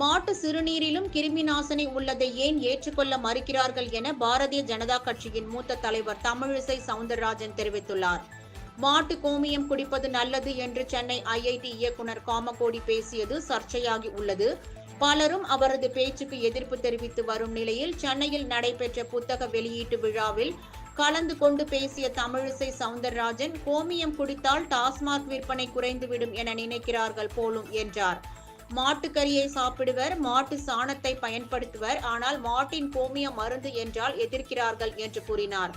மாட்டு சிறுநீரிலும் கிருமி நாசினி உள்ளதை ஏன் ஏற்றுக்கொள்ள மறுக்கிறார்கள் என பாரதிய ஜனதா கட்சியின் மூத்த தலைவர் தமிழிசை சவுந்தரராஜன் தெரிவித்துள்ளார். மாட்டு கோமியம் குடிப்பது நல்லது என்று சென்னை ஐஐடி இயக்குனர் காமகோடி பேசியது சர்ச்சையாகி உள்ளது. பலரும் அவரது பேச்சுக்கு எதிர்ப்பு தெரிவித்து வரும் நிலையில் சென்னையில் நடைபெற்ற புத்தக வெளியீட்டு விழாவில் கலந்து கொண்டு பேசிய தமிழிசை சவுந்தரராஜன் கோமியம் குடித்தால் டாஸ்மாக் விற்பனை குறைந்துவிடும் என நினைக்கிறார்கள் போலும் என்றார். மாட்டுக்கறியை சாப்பிடுவர் மாட்டு சாணத்தை பயன்படுத்துவர். ஆனால் மாட்டின் கோமியம் மருந்து என்றால் எதிர்க்கிறார்கள் என்று கூறினார்.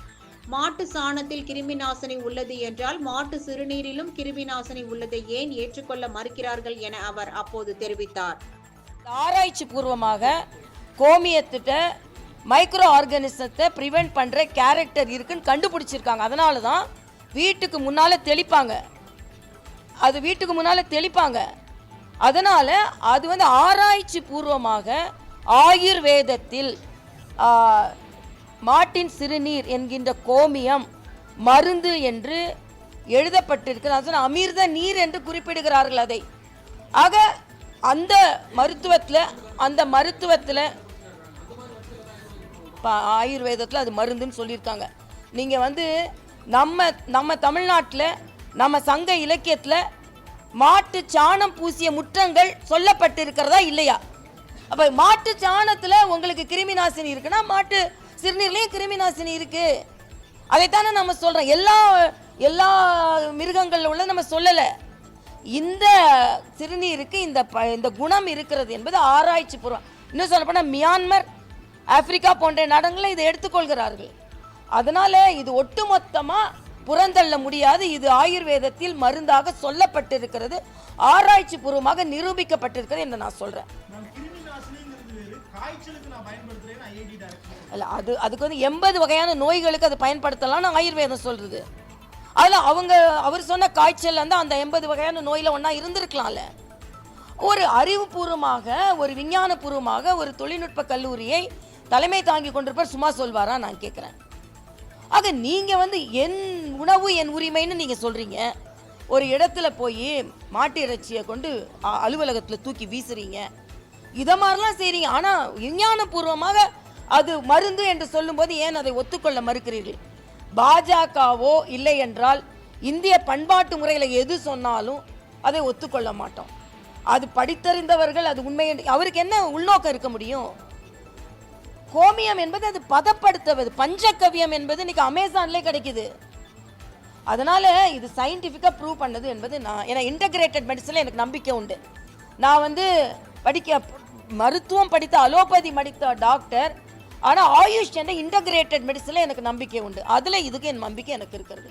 மாட்டு சாணத்தில் கிருமி நாசினி உள்ளது என்றால் மாட்டு சிறுநீரிலும் கிருமி நாசினி உள்ளதை ஏன் ஏற்றுக்கொள்ள மறுக்கிறார்கள் என அவர் அப்போது தெரிவித்தார். ஆராய்ச்சி பூர்வமாக கோமியத்திட்ட மைக்ரோ ஆர்கானிசத்தை ப்ரிவெண்ட் பண்ணுற கேரக்டர் இருக்குன்னு கண்டுபிடிச்சிருக்காங்க. அதனால தான் வீட்டுக்கு முன்னால் தெளிப்பாங்க. அது வீட்டுக்கு முன்னால் தெளிப்பாங்க. அதனால் அது வந்து ஆராய்ச்சி பூர்வமாக ஆயுர்வேதத்தில் மாட்டின் சிறுநீர் என்கின்ற கோமியம் மருந்து என்று எழுதப்பட்டிருக்கிறது. அது அமிர்த நீர் என்று குறிப்பிடுகிறார்கள் அதை. ஆக அந்த மருத்துவத்தில் அந்த மருத்துவத்தில் ப- ஆயுர்வேதத்தில் அது மருந்துன்னு சொல்லியிருக்காங்க. நீங்கள் வந்து நம்ம நம்ம தமிழ்நாட்டில் நம்ம சங்க இலக்கியத்தில் மாட்டு சாணம் பூசிய முற்றங்கள் சொல்லப்பட்டிருக்கிறதா இல்லையா? அப்போ மாட்டு சாணத்தில் உங்களுக்கு கிருமி நாசினி இருக்குன்னா மாட்டு சிறுநீர்லேயும் கிருமி நாசினி இருக்குது அதைத்தானே நம்ம சொல்கிறோம் எல்லா எல்லா மிருகங்களில் உள்ள நம்ம சொல்லலை. இந்த சிறுநீருக்கு இந்த ப- இந்த குணம் இருக்கிறது என்பது ஆராய்ச்சி பூர்வம். இன்னும் சொல்லப்போனால் மியான்மர் ஆப்பிரிக்கா போன்ற நாடுகளில் இதை எடுத்துக்கொள்கிறார்கள். அதனால் இது ஒட்டுமொத்தமாக புறந்தள்ள முடியாது. இது ஆயுர்வேதத்தில் மருந்தாக சொல்லப்பட்டிருக்கிறது. ஆராய்ச்சி பூர்வமாக நிரூபிக்கப்பட்டிருக்கிறது என்று நான் சொல்கிறேன் அல்ல அது அதுக்கு வந்து எண்பது வகையான நோய்களுக்கு அது பயன்படுத்தலாம்னு ஆயுர்வேதம் சொல்றது. அதில் அவங்க அவர் சொன்ன காய்ச்சல் வந்து அந்த எண்பது வகையான நோயில் ஒன்றா இருந்திருக்கலாம்ல. ஒரு அறிவுபூர்வமாக ஒரு விஞ்ஞானபூர்வமாக ஒரு தொழில்நுட்ப கல்லூரியை தலைமை தாங்கி கொண்டிருப்பவர் சும்மா சொல்வாரா நான் கேட்குறேன் ஆக நீங்கள் வந்து என் உணவு என் உரிமைன்னு நீங்கள் சொல்கிறீங்க ஒரு இடத்துல போய் மாட்டு இறைச்சியை கொண்டு அலுவலகத்தில் தூக்கி வீசுறீங்க. இதை மாதிரிலாம் செய்கிறீங்க ஆனால் விஞ்ஞானபூர்வமாக அது மருந்து என்று சொல்லும்போது ஏன் அதை ஒத்துக்கொள்ள மறுக்கிறீர்கள்? பாஜகவோ இல்லை என்றால் இந்திய பண்பாட்டு முறையில் எது சொன்னாலும் அதை ஒத்துக்கொள்ள மாட்டோம். அது படித்தறிந்தவர்கள் அது உண்மை என்று- அவருக்கு என்ன உள்நோக்கம் இருக்க முடியும்? கோமியம் என்பது அது பதப்படுத்துவது பஞ்சகவியம் என்பது இன்னைக்கு அமேசான்லேயே கிடைக்குது. அதனால் இது சயின்டிஃபிக்காக ப்ரூவ் பண்ணது என்பது நான் ஏன்னா இன்டகிரேட்டட் மெடிசனில் எனக்கு நம்பிக்கை உண்டு. நான் வந்து படிக்க மருத்துவம் படித்த அலோபதி படித்த டாக்டர் ஆனால் ஆயுஷ் என்ற இன்டகிரேட்டட் மெடிசனில் எனக்கு நம்பிக்கை உண்டு. அதில் இதுக்கு என் நம்பிக்கை எனக்கு இருக்கிறது.